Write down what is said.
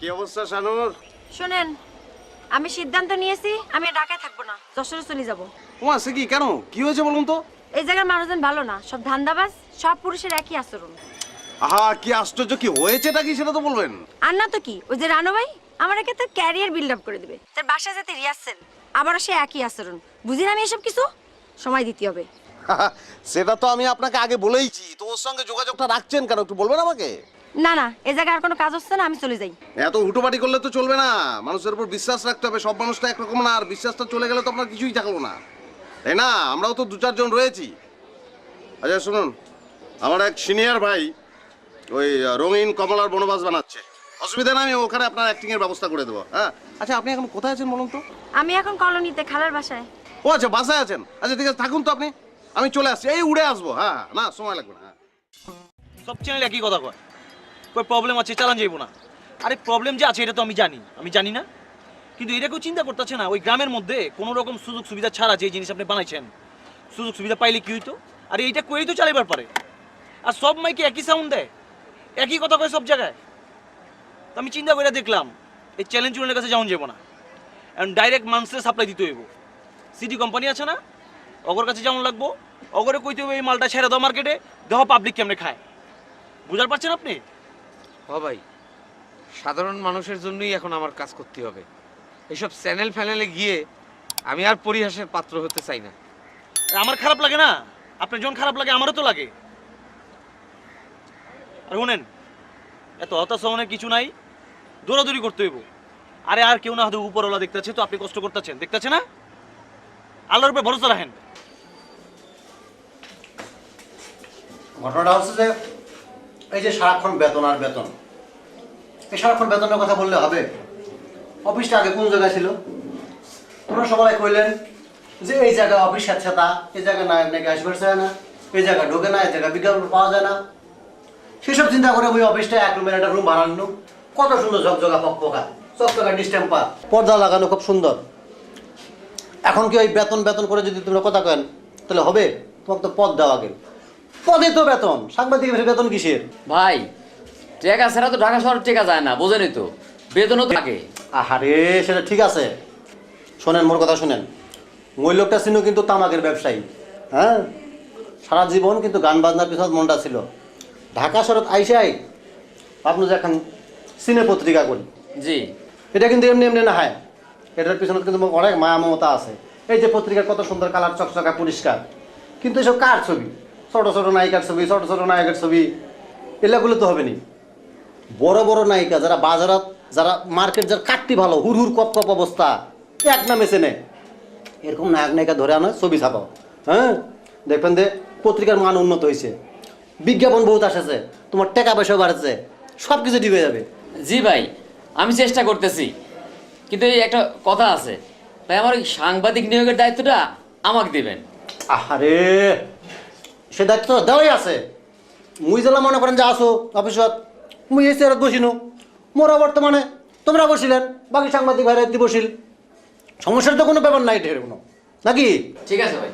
কি অবস্থা শানুর? শোনেন আমি সিদ্ধান্ত নিয়েছি আমি ঢাকায় থাকব না যশোরে চলে যাব। তোমার সে কি? কেন? কি হয়েছে বলুন তো? এই জায়গার মানুষজন ভালো না সব ধান্দাবাজ সব পুরুষের একই আচরণ। আহা কি আশ্চর্য কি হয়েছেটা কি সেটা তো বলবেন। আর না তো কি ওই যে রানু ভাই আমার একে তার ক্যারিয়ার বিল্ড আপ করে দেবে। তার বাসায় যাতে রিহার্সেল আবারও সে একই আচরণ। বুঝি না আমি এসব কিছু? সময় দিতে হবে। সেটা তো আমি আপনাকে আগে বলেইছি তো ওর সঙ্গে যোগাযোগটা রাখছেন কেন একটু বলবেন আমাকে? না না এ জায়গায় আর কোনো কাজ হচ্ছে না আমি চলে যাই। এত হুটোপাটি করলে তো চলবে না। মানুষের উপর বিশ্বাস রাখতে হবে সব মানুষটা একরকম না আর বিশ্বাসটা চলে গেলে তো আপনার কিছুই থাকল না। তাই না? আমরাও তো দু চারজন রয়েছি। আচ্ছা শুনুন আমার এক সিনিয়র ভাই ওই রঙিন কমলার বনবাস বানাচ্ছে। অসুবিধা না আমি ওখানে আপনার অ্যাক্টিং এর ব্যবস্থা করে দেবো হ্যাঁ? আচ্ছা আপনি এখন কোথায় আছেন বলুন তো? আমি এখন কলোনিতে খালার বাসায়। ও আচ্ছা বাসায় আছেন। আচ্ছা ঠিক আছে থাকুন তো আপনি। আমি চলে আসছি। এই উড়ে আসব হ্যাঁ না সময় লাগবে না হ্যাঁ। সব চ্যানেল একই কথা কয়। কই প্রবলেম আছে, চালান যাইব না। আরে প্রবলেম যে আছে, এটা তো আমি জানি। আমি জানি না। কিন্তু এটা কেউ চিন্তা করতেছে না, ওই গ্রামের মধ্যে কোনো রকম সুযোগ সুবিধা ছাড়া যে জিনিস আপনি বানাইছেন, সুযোগ সুবিধা পাইলে কি হইতো? আর এইটা করেই তো চালাইবার পারে। আর সব মাইকে একই সাউন্ড দেয়, একই কথা কয় সব জায়গায়। তো আমি চিন্তা করে দেখলাম, এই চ্যালেঞ্জ চুনের কাছে যাওয়া যাব না। এখন ডাইরেক্ট মানুষের সাপ্লাই দিতে হইব। সিটি কোম্পানি আছে না, অগর কাছে যেমন লাগবো। অগরে কইতে হবে এই মালটা ছেড়ে দাও মার্কেটে দেহ পাবলিক কেমনে খায়? বুঝার পারছেন আপনি? হ ভাই সাধারণ মানুষের জন্যই এখন আমার কাজ করতে হবে। এইসব চ্যানেল ফ্যানেলে গিয়ে আমি আর পরিহাসের পাত্র হতে চাই না। আমার খারাপ লাগে না? আপনার যখন খারাপ লাগে আমারও তো লাগে। আর শুনেন এত হতাশ হওয়ার কিছু নাই দৌড়াদৌড়ি করতে হইব। আরে আর কেউ না হয়তো উপরওয়ালা দেখতেছে তো আপনি কষ্ট করতেছেন দেখতেছে না? আল্লাহর উপরে ভরসা রাখেন। ঘটনাটা হচ্ছে যে এই যে সারাক্ষণ বেতন আর বেতন, এই সারাক্ষণ বেতনের কথা বললে হবে? অফিসটা আগে কোন জায়গায় ছিল? তোমরা সবাই কইলেন যে এই জায়গায় অফিস আছে তা এই জায়গায় না নাকি আসবার চায় না, এই জায়গায় ঢোকে না, এই জায়গায় বিজ্ঞাপন পাওয়া যায় না। সেসব চিন্তা করে ওই অফিসটা এক রুমের একটা রুম বানানো। কত সুন্দর ঝকঝকা পকপকা চকচকা ডিস্টেম্পার পর্দা লাগানো খুব সুন্দর। এখন কি ওই বেতন বেতন করে যদি তোমরা কথা কেন, তাহলে হবে? তোমাকে তো পদ দেওয়া আগে। পদে তো বেতন। সাংবাদিক বেতন কিসের? ভাই টেকা ছাড়া তো ঢাকা শহর টেকা যায় না বোঝেনি তো। বেতনও তো থাকে আহারে সেটা ঠিক আছে। শোনেন মোর কথা শুনেন। মই লোকটা ছিল কিন্তু তামাকের ব্যবসায়ী হ্যাঁ? সারা জীবন কিন্তু গান বাজনার পিছনে মনটা ছিল। ঢাকা শরৎ আইসাই আপনি যে এখন সিনে পত্রিকা করি। জি। এটা কিন্তু এমনি এমনি না হয়। এটার পিছনে কিন্তু অনেক মায়া মমতা আছে। এই যে পত্রিকার কত সুন্দর কালার চকচকা পরিষ্কার। কিন্তু এসব কার ছবি? ছোট ছোট নায়িকার ছবি ছোট ছোট নায়কের ছবি এগুলো তো হবে নি বড় বড় নায়িকা যারা বাজারাত যারা মার্কেট যারা কাটতি ভালো হুর হুর কপ কপ অবস্থা এক নামে চেনে। এরকম নায়ক নায়িকা ধরে আনো ছবি ছাপাও। হ্যাঁ? দেখবেন যে পত্রিকার মান উন্নত হয়েছে। বিজ্ঞাপন বহুত আসেছে তোমার টাকা পয়সাও বাড়ছে সব কিছু ডিবে যাবে। জি ভাই আমি চেষ্টা করতেছি। কিন্তু এই একটা কথা আছে ভাই আমার ওই সাংবাদিক নিয়োগের দায়িত্বটা আমাকে দিবেন। আহারে! সে দায়িত্ব দেওয়াই আছে। মুই জেলা মনে করেন যে আসো অফিসত, মুই এই চেয়ারত বসিনু। মোরা বর্তমানে, তোমরা বসিলেন, বাকি সাংবাদিক ভাইরা বসিল সমস্যার তো কোনো ব্যাপার নাই ঢের কোনো নাকি? ঠিক আছে ভাই।